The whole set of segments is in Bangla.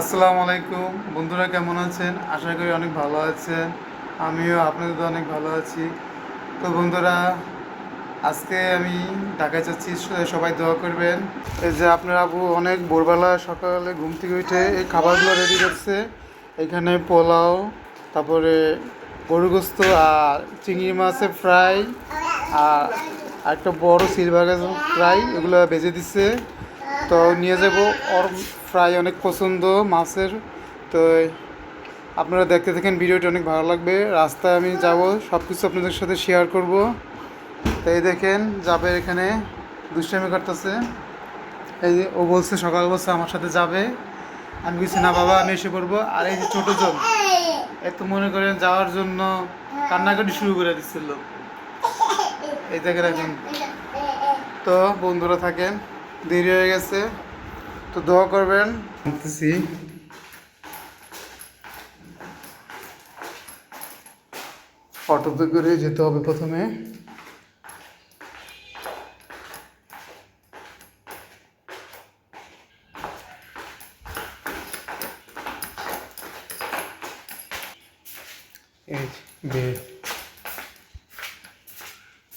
আসসালামু আলাইকুম। বন্ধুরা কেমন আছেন? আশা করি অনেক ভালো আছেন। আমিও আপনাদের অনেক ভালো আছি। তো বন্ধুরা, আজকে আমি ঢাকায় যাচ্ছি। সবাই দোয়া করবেন। এই যে আপনার আবু অনেক ভোরবেলা সকালে ঘুম থেকে উঠে এই খাবারগুলো রেডি করছে। এখানে পোলাও, তারপরে গরু গোস্ত আর চিংড়ি মাছের ফ্রাই আর একটা বড় সিলভার ফ্রাই এগুলো ভেজে দিচ্ছে তো নিয়ে যাব ওর ফ্রাই অনেক পছন্দ মাছের। তো আপনারা দেখতে থাকেন, ভিডিওটি অনেক ভালো লাগবে। রাস্তায় আমি যাব সব কিছু আপনাদের সাথে শেয়ার করব। তাই দেখেন, যাবে এখানে, দুষ্টামি করতেছে। এই যে ও বলছে, সকাল বলছে আমার সাথে যাবে। আমি বলছি, না বাবা, আমি এসে পড়ব। আর এই যে ছোটো জন এত মনে করেন যাওয়ার জন্য কান্নাকাটি শুরু করে দিচ্ছিল এই দেখেন এখন। তো বন্ধুরা থাকেন, দেরি হয়ে গেছে। তো দোয়া করবেন। বলতেছি অটোতে করে যেতে হবে প্রথমে।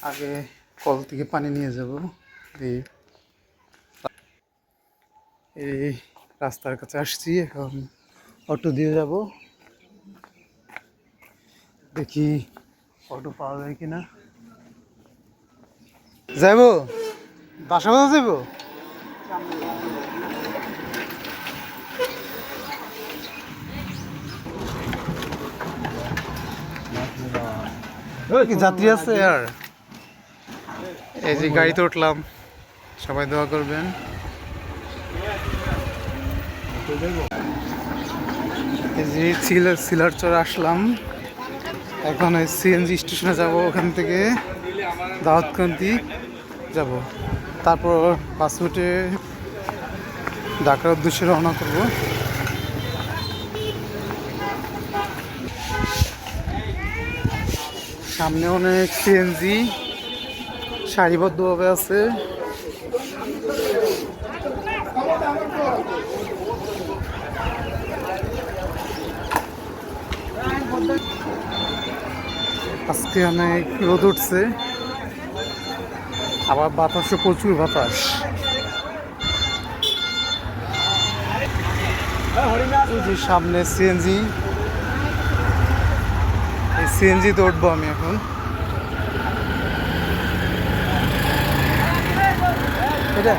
আগে কল থেকে পানি নিয়ে যাব, দিয়ে এই রাস্তার কাছে আসছি, এখন অটো দিয়ে যাব। দেখি অটো পাওয়া যায় কিনা। যাইব? বাসা বাজা যাইব? যাত্রী আছে আর? এই যে গাড়িতে উঠলাম। সবাই দোয়া করবেন। যে সিলার সিলার আসলাম। এখন ওই সিএনজি স্টেশনে যাব, ওখান থেকে দাওয়াতকান্দি যাব। তারপর পাসপোর্টে ঢাকার উদ্দেশ্যে রওনা করব। সামনে অনেক সিএনজি সারিবদ্ধভাবে আছে। আজকে অনেক রোদ উঠছে। আবার বাতাসও প্রচুর বাতাস। সামনে সিএনজি এই সিএনজি তে উঠবো আমি এখন। এটা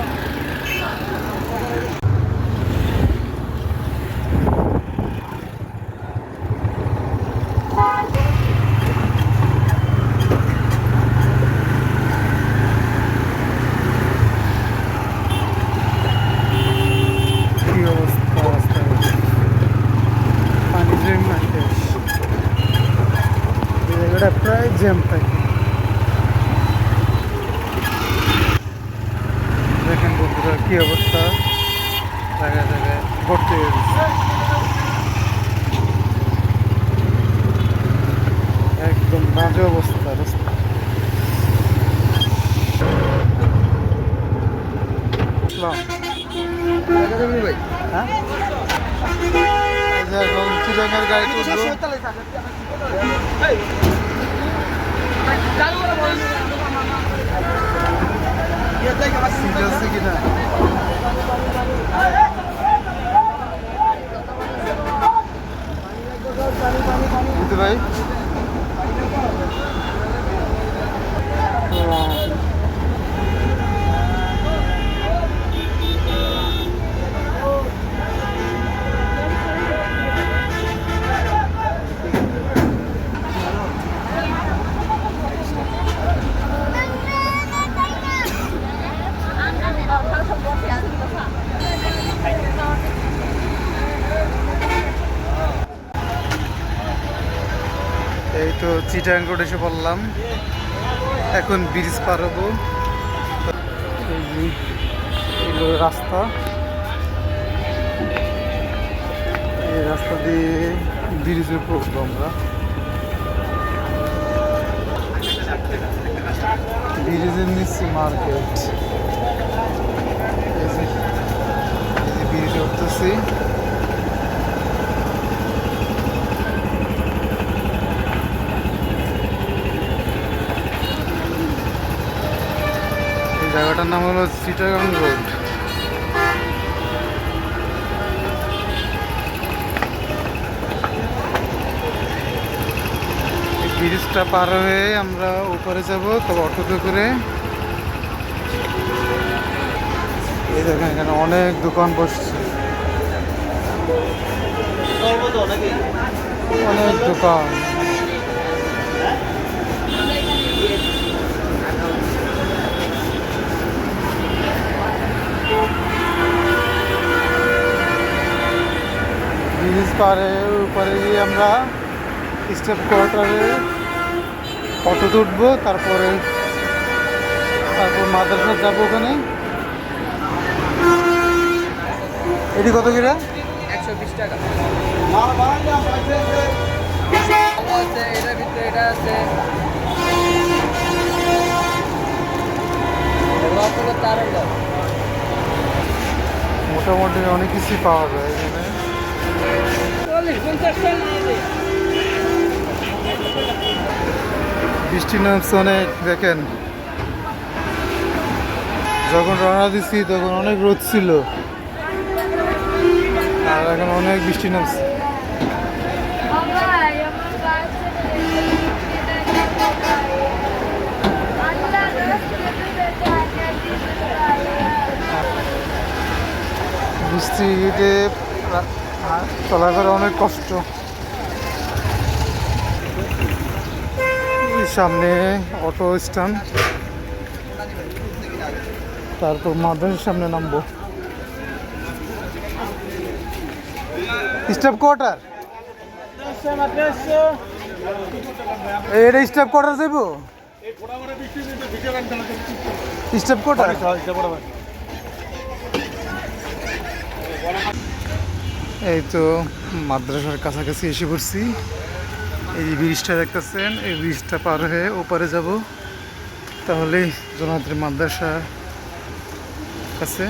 কি অবস্থা রাস্তায় পানি জ্যাম আছে এই জায়গাটা প্রায় জ্যাম থাকে দেখেন বন্ধুরা কি অবস্থা? জায়গায় জায়গায় ভর্তি হয়ে গেছে। একদম বাজে অবস্থা, রাস্তা। হ্যাঁ? এখন চিরঙ্গের গাড়ি তুলবো সিট আছে কিনা বুঝতে ভাই এই তো চিটাং রোড এসে পড়লাম। এখন ব্রিজ পার হব। রাস্তা। এই রাস্তা দিয়ে ব্রিজে পড়ব আমরা। ব্রিজের নিচে মার্কেট। ব্রিজে উঠতেছি নাম হলো চিটাগাং রোড। ব্রিজটা পার হয়ে আমরা উপরে যাব তবে অটোতে করে। এই দেখেন, এখানে অনেক দোকান বসছে। অনেক দোকান। ব্রিজ উপরে গিয়ে আমরা স্টেপ কোয়ার্টারে অটো উঠবো তারপরে তারপর মাদ্রাসা যাব ওখানে। এটি কত কিরা? একশো বিশ টাকা। এটা আছে। তার মোটামুটি অনেক কিছুই পাওয়া যায় এখানে। বৃষ্টি নামছে অনেক, দেখেন। যখন রওনা দিছি, তখন অনেক রোদ ছিল। আর এখন অনেক বৃষ্টি নামছে। বৃষ্টিতে আর চলাফেরা অনেক কষ্ট। সামনে অটো স্ট্যান্ড। তারপর মাদ্রাসার সামনে নামবো। Staff quarter? এটা স্টাফ কোয়ার্টার যাইব? Staff quarter? এই তো মাদ্রাসার কাছাকাছি এসে পড়ছি। এই ব্রিজটা দেখতেছেন, এই ব্রিজটা পার হয়ে ওপারে যাব। তাহলে জোনাদ্রি মাদ্রাসা কাছে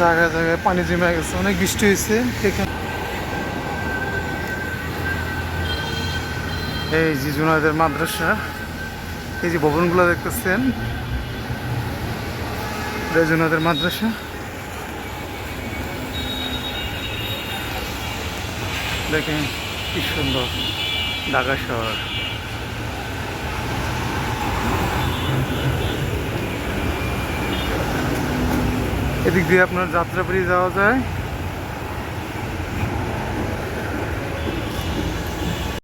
জায়গায় জায়গায় পানি জমে গেছে, অনেক বৃষ্টি হয়েছে। এখানে এই যে জুনাদের মাদ্রাসা, এই যে ভবনগুলো দেখতেছেন জুনাদের মাদ্রাসা। দেখেন কি সুন্দর ঢাকা শহর। এদিক দিয়ে আপনার যাত্রাবাড়ি যাওয়া যায়।